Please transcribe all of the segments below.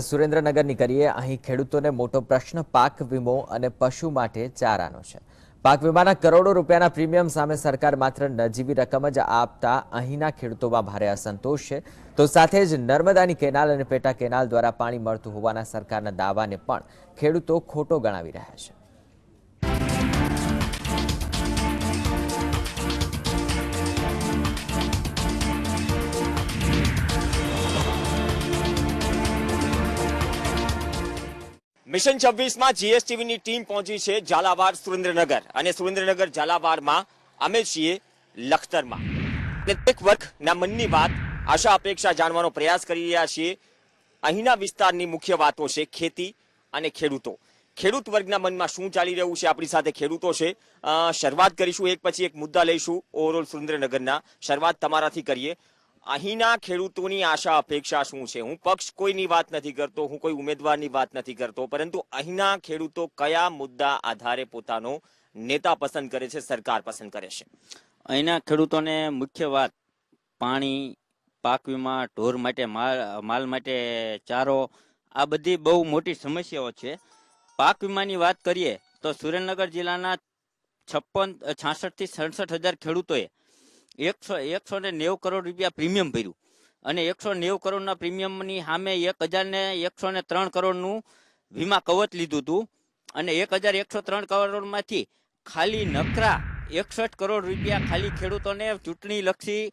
સુરેન્દ્રનગરની કરીએ. અહીં ખેડૂતોને મોટો પ્રશ્ન, પાક વીમો અને પશુ માટે ચારાનો છે. પાક વીમાના કરોડો રૂપિયાના પ્રીમિયમ સામે સરકાર માત્ર નજીવી રકમ જ આપતા અહીંના ખેડૂતોમાં ભારે અસંતોષ છે. તો સાથે જ નર્મદાની કેનાલ અને પેટા કેનાલ દ્વારા પાણી મળતું હોવાના સરકારના દાવાને પણ ખેડૂતો ખોટો ગણાવી રહ્યા છે. મિશન છવ્વીસમાં જીએસટીવીની ટીમ પહોંચી છે ઝાલાવાડ સુરેન્દ્રનગર અને સુરેન્દ્રનગર ઝાલાવાડમાં અમે છીએ લખતરમાં. દરેક વર્ગના મનની વાત, આશા, અપેક્ષા જાણવાનો પ્રયાસ કરી રહ્યા છીએ. અહીંના વિસ્તારની મુખ્ય વાતો છે ખેતી અને ખેડૂતો. ખેડૂત વર્ગના મનમાં શું ચાલી રહ્યું છે? આપણી સાથે ખેડૂતો છે. શરૂઆત કરીશું, એક પછી એક મુદ્દા લઈશું. ઓવરઓલ સુરેન્દ્રનગરના. શરૂઆત તમારાથી કરીએ. અહીંના ખેડૂતોની આશા અપેક્ષા શું છે? હું પક્ષ કોઈની વાત નથી કરતો, હું કોઈ ઉમેદવારની વાત નથી કરતો, પરંતુ અહીંના ખેડૂતો કયા મુદ્દા આધારે પોતાનો નેતા પસંદ કરે છે, સરકાર પસંદ કરે છે? અહીંના ખેડૂતોને મુખ્ય વાત, પાણી, પાક વીમા, ઢોર માટે, માલ માટે, ચારો, આ બધી બહુ મોટી સમસ્યાઓ છે. પાક વીમાની વાત કરીએ તો સુરેન્દ્રનગર જિલ્લાના છપ્પન, છાસઠથી સડસઠ હજાર ખેડૂતોએ એકસો એકસો ને નેવું કરોડ રૂપિયા પ્રીમિયમ ભર્યું. અને એકસો નેવું કરોડના પ્રીમિયમની સામે એક હજાર ને એકસો ને ત્રણ કરોડનું વીમા કવચ લીધું હતું. અને એક હજાર એકસો ત્રણ કરોડમાંથી ખાલી નકરા એકસઠ કરોડ રૂપિયા ખાલી ખેડૂતોને ચૂંટણી લક્ષી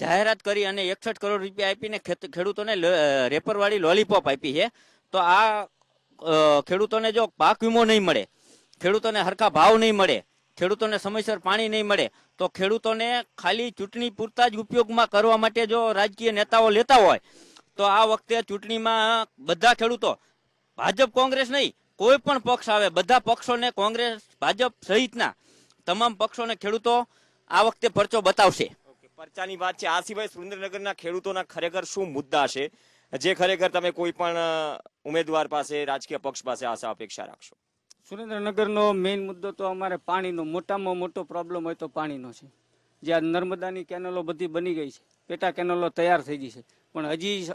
જાહેરાત કરી અને એકસઠ કરોડ રૂપિયા આપીને ખેડૂતોને રેપરવાળી લોલીપોપ આપી છે. તો આ ખેડૂતોને જો પાક વીમો નહીં મળે, ખેડૂતોને હરખા ભાવ નહીં મળે ખેડૂતોને સમયસર પાણી નહીં મળે, તો ખેડૂતોને ખાલી ચૂંટણી પૂરતા જ ઉપયોગમાં કરવા માટે જો રાજકીય નેતાઓ લેતા હોય, તો આ વખતે ચૂંટણીમાં બધા ખેડૂતો, ભાજપ કોંગ્રેસ નહીં, કોઈ પણ પક્ષ આવે, બધા પક્ષોને કોંગ્રેસ, ભાજપ સહિતના તમામ પક્ષોને ખેડૂતો આ વખતે પરચો બતાવશે. પરચાની વાત છે. આ સિવાય સુરેન્દ્રનગરના ખેડૂતોના ખરેખર શું મુદ્દા છે? જે ખરેખર તમે કોઈ પણ ઉમેદવાર પાસે, રાજકીય પક્ષ પાસે આશા અપેક્ષા રાખશો? સુરેન્દ્રનગરનો મેઇન મુદ્દો તો અમારે પાણીનો. મોટામાં મોટો પ્રોબ્લેમ હોય તો પાણીનો છે. જ્યાં નર્મદાની કેનલો બધી બની ગઈ છે. પેટા કેનલો તૈયાર થઈ ગઈ છે. પણ હજી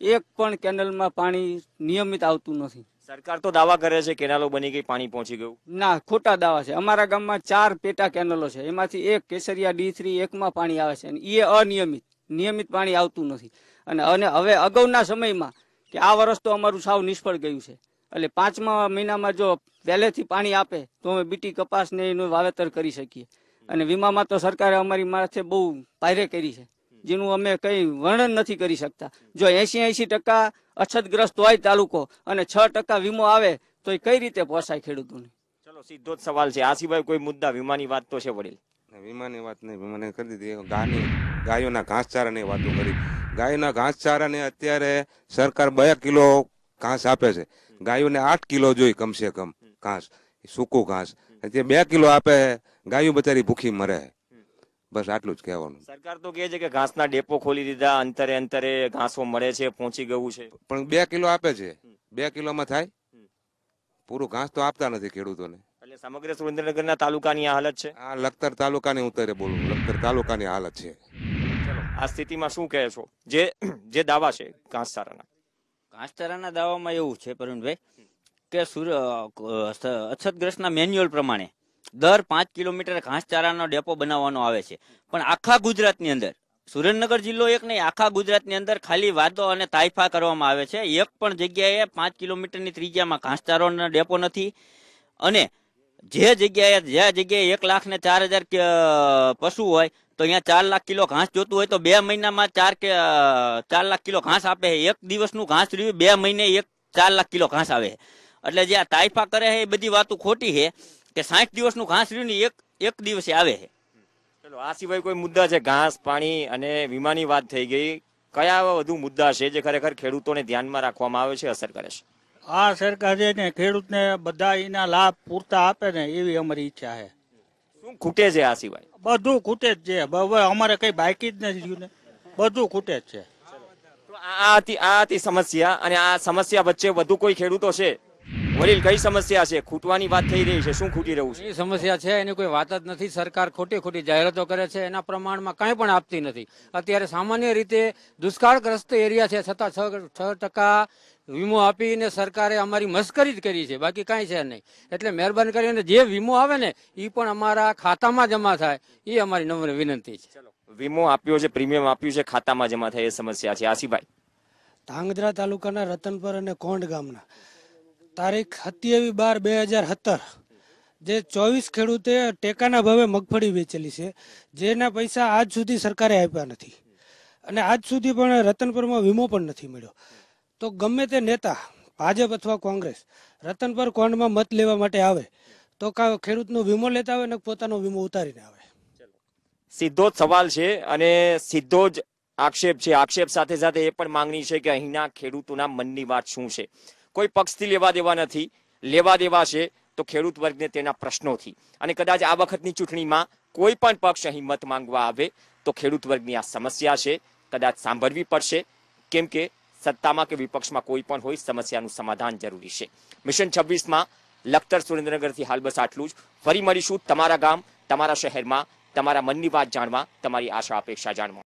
એક પણ કેનલમાં પાણી નિયમિત આવતું નથી. સરકાર તો દાવા કરે છે કેનાલો બની ગઈ પાણી પહોંચી ગયું. ના ખોટા દાવા છે. અમારા ગામમાં ચાર પેટા કેનલો છે. એમાંથી એક કેસરિયા ડી થ્રી એકમાં પાણી આવે છે અને એ અનિયમિત. નિયમિત પાણી આવતું નથી. અને અને હવે અગાઉના સમયમાં કે આ વર્ષ તો અમારું સાવ નિષ્ફળ ગયું છે. એટલે પાંચમા મહિનામાં જો પહેલેથી પાણી આપે તો અમે બીટી કપાસ ને એનું વાવેતર કરી શકીએ. અને વીમામાં તો સરકારે અમારી માથે બહુ પાયરે કરી છે. જેનું અમે કઈ વર્ણન નથી કરી શકતા. જો એસી એસી ટકા અછતગ્રસ્ત હોય તાલુકો અને છ ટકા વીમો આવે તો એ કઈ રીતે પોસાય ખેડૂતોને? ચલો સીધો જ સવાલ છે. આ સિવાય કોઈ મુદ્દા વીમાની વાત તો છે વડીલ. વીમાની વાત નહીં વીમાને કરી દીધી. ગાની ગાયોના ઘાસચારાની વાતો કરી. ગાયોના ઘાસચારાને અત્યારે સરકાર બે કિલો ઘાસ આપે છે. ગાયોને આઠ કિલો જોઈ કમસે કમ. ઘાસ સૂકું ઘાસ. જે બે કિલો આપે ગાયું બચારી ભૂખી મરે. બસ આટલું જ કહેવાનું. સરકાર તો કહે છે કે ઘાસના ડેપો ખોલી દીધા અંતરે અંતરે ઘાસો મળે છે પહોંચી ગયું છે. પણ બે કિલો આપે છે. બે કિલોમાં થાય? પૂરું ઘાસ તો આપતા નથી ખેડૂતોને. એટલે સમગ્ર સુરેન્દ્રનગરના તાલુકાની આ હાલત છે? આ લખતર તાલુકાની હું તારે બોલું. લખતર તાલુકાની હાલત છે. ચલો આ સ્થિતિમાં શું કહે છો? જે જે દાવા છે ઘાસચારાના. ઘાસચારાના દાવામાં એવું છે પ્રવીણભાઈ કે અછતગ્રસ્તના મેન્યુઅલ પ્રમાણે દર પાંચ કિલોમીટર ઘાસચારાનો ડેપો બનાવવાનો આવે છે પણ આખા ગુજરાતની અંદર, સુરેન્દ્રનગર જિલ્લો એક નહીં, આખા ગુજરાતની અંદર ખાલી વાદો અને તાઇફા કરવામાં આવે છે એક પણ જગ્યાએ પાંચ કિલોમીટરની ત્રિજ્યામાં ઘાસચારાનો ડેપો નથી અને જે જગ્યાએ જે જગ્યાએ એક લાખ ને ચાર હજાર પશુ હોય, તો અહીંયા ચાર લાખ કિલો ઘાસ જોતું હોય તો બે મહિનામાં ચાર કે, ચાર લાખ કિલો ઘાસ આપે છે. એક દિવસનું ઘાસ રહ્યું, બે મહિને એક ચાર લાખ કિલો ઘાસ આવે. એટલે જે આ તાઇફા કરે છે એ બધી વાતો ખોટી છે કે સાઠ દિવસનું ઘાસ રહ્યું ને એક એક દિવસે આવે છે. ચલો આ સિવાય કોઈ મુદ્દા છે? ઘાસ પાણી અને વીમાની વાત થઈ ગઈ. કયા વધુ મુદ્દા છે જે ખરેખર ખેડૂતોને ધ્યાનમાં રાખવામાં આવે છે અસર કરે છે? આ સરકાર છે ને ખેડૂતને બધા એના લાભ પૂરતા આપે ને એવી અમારી ઈચ્છા છે. શું ખૂટે છે આ સિવાય? બધું ખૂટે જ છે. હવે અમારે કઈ બાકી જ નથી રહ્યું ને. બધું ખૂટે જ છે. આ હતી આ હતી સમસ્યા અને આ સમસ્યા વચ્ચે વધુ કોઈ ખેડૂતો છે? વડીલ કઈ સમસ્યા છે? ખૂટવાની વાત થઈ રહી છે. શું ખૂટી રહ્યું છે? એ સમસ્યા છે એની કોઈ વાત જ નથી. સરકાર ખોટી ખોટી જાહેરાતો કરે છે. એના પ્રમાણમાં કંઈ પણ આપતી નથી. અત્યારે સામાન્ય રીતે દુષ્કાળગ્રસ્ત એરિયા છે. છતાં છ છ ટકા વીમો આપીને સરકારે અમારી મસ્કરી જ કરી છે. બાકી કાંઈ છે નહીં. એટલે મહેરબાની કરીને જે વીમો આવે ને એ પણ અમારા ખાતામાં જમા થાય. એ અમારી નમ્ર વિનંતી છે. વીમો આપ્યો છે પ્રીમિયમ આપ્યું છે ખાતામાં જમા થાય એ સમસ્યા છે. આસીભાઈ ધાંગધ્રા તાલુકાના રતનપર અને કોંડ ગામના. તારીખ સત્યાવીસ બાર બે હજાર સત્તર. જે ચોવીસ ખેડૂતે ટેકાના ભાવે મગફળી વેચેલી છે, જેના પૈસા આજ સુધી સરકારે આપ્યા નથી. અને આજ સુધી પણ રતનપરમાં વીમો પણ નથી મળ્યો. તો ગમે તે નેતા, ભાજપ અથવા કોંગ્રેસ, રતનપર કોંડમાં મત લેવા માટે આવે, તો કા ખેડૂતનો વીમો લેતા આવે ને પોતાનો વીમો ઉતારીને આવે. સીધો જ સવાલ છે અને સીધો જ આક્ષેપ છે. આક્ષેપ સાથે સાથે એ પણ માંગણી છે કે અહીંના ખેડૂતોના મનની વાત શું છે? કોઈ પક્ષથી લેવા દેવા નથી, લેવા દેવા છે, તો ખેડૂત વર્ગને તેના પ્રશ્નોથી. અને કદાચ આ વખતની ચૂંટણીમાં કોઈ પણ પક્ષ અહીં મત માંગવા આવે, તો ખેડૂત વર્ગની આ સમસ્યા છે, કદાચ સાંભળવી પડશે. કેમ કે સત્તામાં કે વિપક્ષમાં કોઈ પણ હોય, સમસ્યાનું સમાધાન જરૂરી છે. મિશન છવ્વીસમાં લખતર સુરેન્દ્રનગરથી હાલ બસ આટલું જ. ફરી મળીશું તમારા ગામ, તમારા શહેરમાં, તમારા મનની વાત જાણવા, તમારી આશા, અપેક્ષા જાણવા.